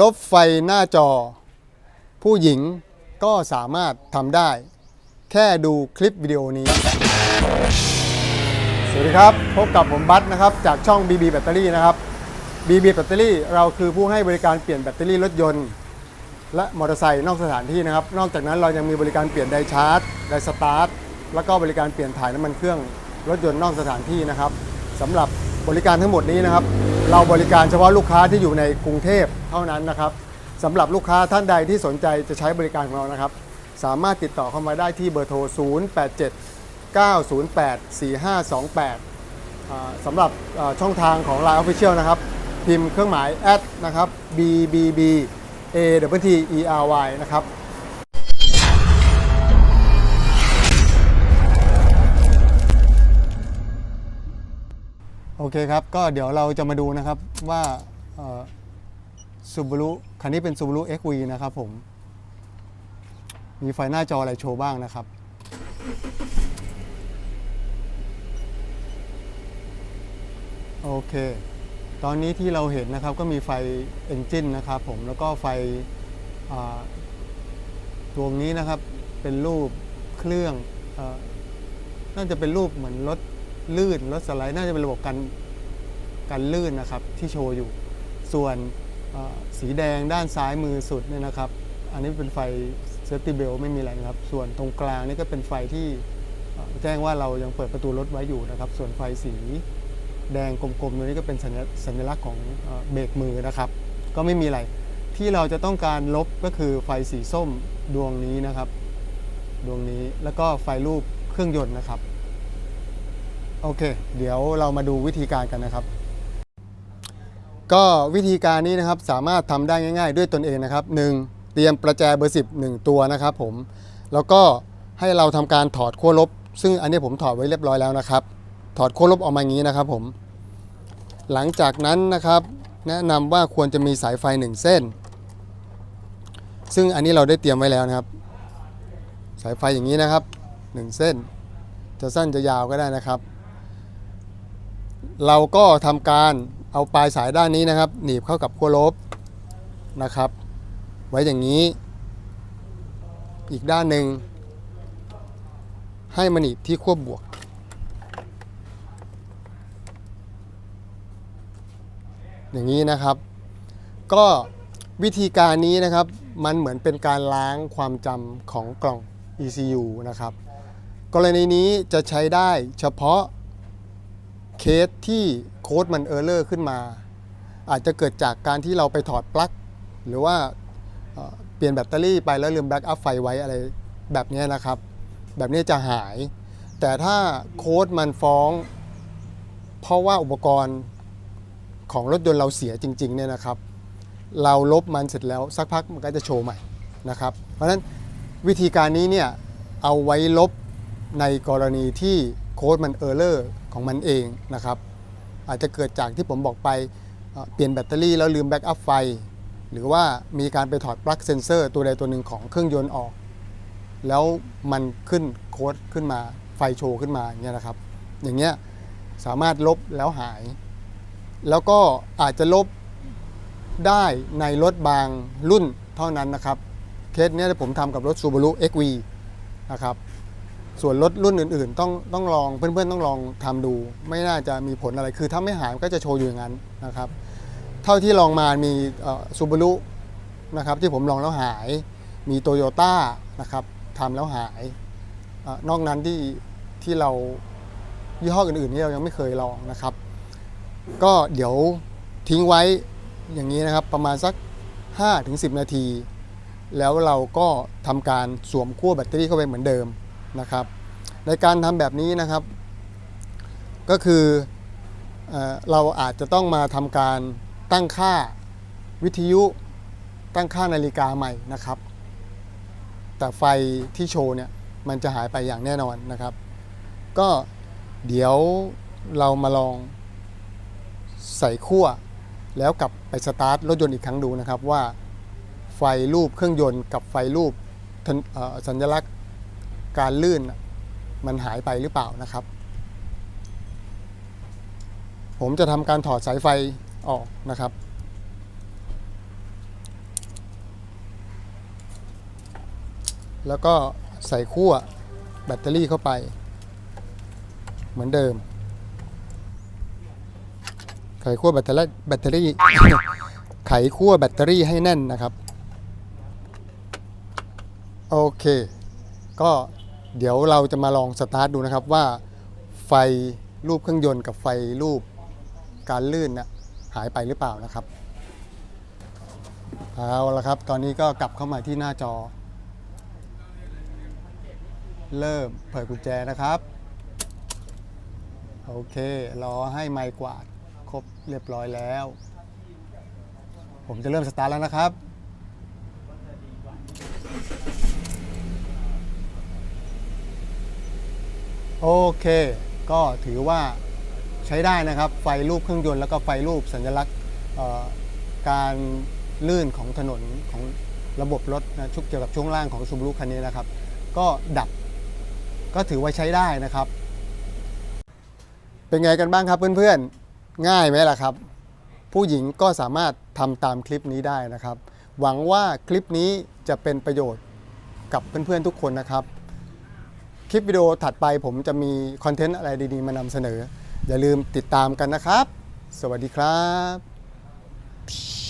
ลบไฟหน้าจอ ผู้หญิงก็สามารถทำได้ แค่ดูคลิปวิดีโอนี้ สวัสดีครับ พบกับผมบัตนะครับ จากช่อง BB แบตเตอรี่นะครับ BB แบตเตอรี่เราคือผู้ให้บริการเปลี่ยนแบตเตอรี่รถยนต์ และมอเตอร์ไซค์นอกสถานที่นะครับ นอกจากนั้นเรายังมีบริการเปลี่ยนไดชาร์จไดสตาร์ทแล้วก็บริการเปลี่ยนถ่ายน้ำมันเครื่องรถยนต์นอกสถานที่นะครับสำหรับบริการทั้งหมดนี้นะครับ เราบริการเฉพาะลูกค้าที่อยู่ในกรุงเทพเท่านั้นนะครับสำหรับลูกค้าท่านใดที่สนใจจะใช้บริการของเรานะครับ สามารถติดต่อเข้ามาได้ที่เบอร์โทร 087 908 4528อ่าสำหรับช่องทางของ Line Official นะครับ พิมพ์เครื่องหมาย at นะครับ bbb a w t e r y นะครับ เคครับก็เดี๋ยวเราจะมาดูนะครับว่าซูบ a รุคันนี้เป็น Subaru XV นะครับผม มีไฟหน้าจออะไรโชว์บ้างนะครับ โอเค ตอนนี้ที่เราเห็นนะครับก็มีไฟเอนจินนะครับผมแล้วก็ไฟดวงนี้นะครับเป็นรูปเครื่องอน่าจะเป็นรูปเหมือนรถ ลื่นรถสไลด์น่าจะเป็นระบบกันกันลื่นนะครับที่โชว์อยู่ ส่วนสีแดงด้านซ้ายมือสุดเนี่ยนะครับ อันนี้เป็นไฟเซฟตี้เบลไม่มีอะไรนะครับ ส่วนตรงกลางนี่ก็เป็นไฟที่แจ้งว่าเรายังเปิดประตูรถไว้อยู่นะครับ ส่วนไฟสีแดงกลมๆตัวนี้ก็เป็นสัญลักษณ์สัญลักษณ์ของเอ่อเบรกมือนะครับ ก็ไม่มีอะไร ที่เราจะต้องการลบก็คือไฟสีส้มดวงนี้นะครับ ดวงนี้แล้วก็ไฟรูปเครื่องยนต์นะครับ โอเค เดี๋ยวเรามาดูวิธีการกันนะครับ ก็วิธีการนี้นะครับสามารถทำได้ง่าย ๆ ด้วยตนเองนะครับ 1. เตรียมประแจเบอร์ 10 1 ตัวนะครับผมแล้วก็ให้เราทำการถอดขั้วลบ ซึ่งอันนี้ผมถอดไว้เรียบร้อยแล้วนะครับ ถอดขั้วลบออกมาอย่างนี้นะครับผมหลังจากนั้นนะครับ แนะนำว่าควรจะมีสายไฟ 1 เส้น ซึ่งอันนี้เราได้เตรียมไว้แล้วนะครับ สายไฟอย่างนี้นะครับ 1 เส้น จะสั้นจะยาวก็ได้นะครับ เราก็ทำการเอาปลายสายด้านนี้นะครับ หนีบเข้ากับขั้วลบนะครับ ไว้อย่างนี้ อีกด้านหนึ่งให้มันหนีบที่ขั้วบวก อย่างนี้นะครับ ก็วิธีการนี้นะครับมันเหมือนเป็นการล้างความจำของกล่อง ECU นะครับ กรณีนี้จะใช้ได้เฉพาะ เคสที่โค้ดมันเออร์เลอร์ขึ้นมา อาจจะเกิดจากการที่เราไปถอดปลั๊กหรือว่าเปลี่ยนแบตเตอรี่ไปแล้วลืมแบ็กอัพไฟไว้อะไรแบบนี้นะครับ แบบนี้จะหาย แต่ถ้าโค้ดมันฟ้อง เพราะว่าอุปกรณ์ของรถยนต์เราเสียจริงๆเนี่ยนะครับ เราลบมันเสร็จแล้วสักพักมันก็จะโชว์ใหม่นะครับ เพราะฉะนั้นวิธีการนี้เนี่ยเอาไว้ลบในกรณีที่ ค้ดมันเออร์เลอร์ของมันเองนะครับ อาจจะเกิดจากที่ผมบอกไปเปลี่ยนแบตเตอรี่แล้วลืมแบ็กอัพไฟ หรือว่ามีการไปถอดปลั๊กเซนเซอร์ตัวใดตัวหนึ่งของเครื่องยนต์ออก แล้วมันขึ้นโค้ดขึ้นมาไฟโชว์ขึ้นมาอย่างเงี้ยนะครับ อย่างเงี้ยสามารถลบแล้วหาย แล้วก็อาจจะลบได้ในรถบางรุ่นเท่านั้นนะครับ เคสเนี้ยผมทำกับรถ Subaru XV นะครับ ส่วนรถรุ่นอื่นๆ ต้องต้องลองเพื่อนๆต้องลองทำดู ไม่น่าจะมีผลอะไรคือถ้าไม่หายก็จะโชว์อยู่อย่างนั้นนะครับ เท่าที่ลองมามีซูบารุนะครับที่ผมลองแล้วหาย มีโตโยต้านะครับทำแล้วหายเออนอกนั้นที่ที่เรายี่ห้ออื่นๆนี่เรายังไม่เคยลองนะครับ ก็เดี๋ยวทิ้งไว้อย่างนี้นะครับประมาณสัก 5-10 นาที แล้วเราก็ทำการสวมขั้วแบตเตอรี่เข้าไปเหมือนเดิม นะครับ ในการทำแบบนี้นะครับ ก็คือเอเราอาจจะต้องมาทำการตั้งค่าวิทยุตั้งค่านาฬิกาใหม่นะครับ แต่ไฟที่โชว์เนี่ยมันจะหายไปอย่างแน่นอนนะครับ ก็เดี๋ยวเรามาลองใส่ขั้วแล้วกลับไปสตาร์ทรถยนต์อีกครั้งดูนะครับว่าไฟรูปเครื่องยนต์กับไฟรูปสัญลักษณ์ การลื่นมันหายไปหรือเปล่านะครับ ผมจะทำการถอดสายไฟออกนะครับ แล้วก็ใส่ขั้วแบตเตอรี่เข้าไป เหมือนเดิม ไขขั้วแบตเตอรี่แบตเตอรี่ ไขขั้วแบตเตอรี่ให้แน่นนะครับ โอเค ก็ เดี๋ยวเราจะมาลองสตาร์ทดูนะครับว่าไฟรูปเครื่องยนต์กับไฟรูปการลื่นนะหายไปหรือเปล่านะครับเอาละครับ ตอนนี้ก็กลับเข้ามาที่หน้าจอ เริ่มเปิดกุญแจนะครับ โอเค รอให้ไมค์กวาดครบเรียบร้อยแล้ว ผมจะเริ่มสตาร์ทแล้วนะครับ โอเค ก็ถือว่าใช้ได้นะครับ ไฟรูปเครื่องยนต์แล้วก็ไฟรูปสัญลักษณ์การลื่นของถนนของระบบรถนะชุกเกี่ยวกับช่วงล่างของซูบารุคันนี้นะครับ ก็ดับก็ถือว่าใช้ได้นะครับ เป็นไงกันบ้างครับเพื่อนๆ ง่ายไหมล่ะครับ ผู้หญิงก็สามารถทำตามคลิปนี้ได้นะครับ หวังว่าคลิปนี้จะเป็นประโยชน์กับเพื่อนๆทุกคนนะครับ คลิปวิดีโอถัดไปผมจะมีคอนเทนต์อะไรดีๆมานำเสนอ อย่าลืมติดตามกันนะครับ สวัสดีครับ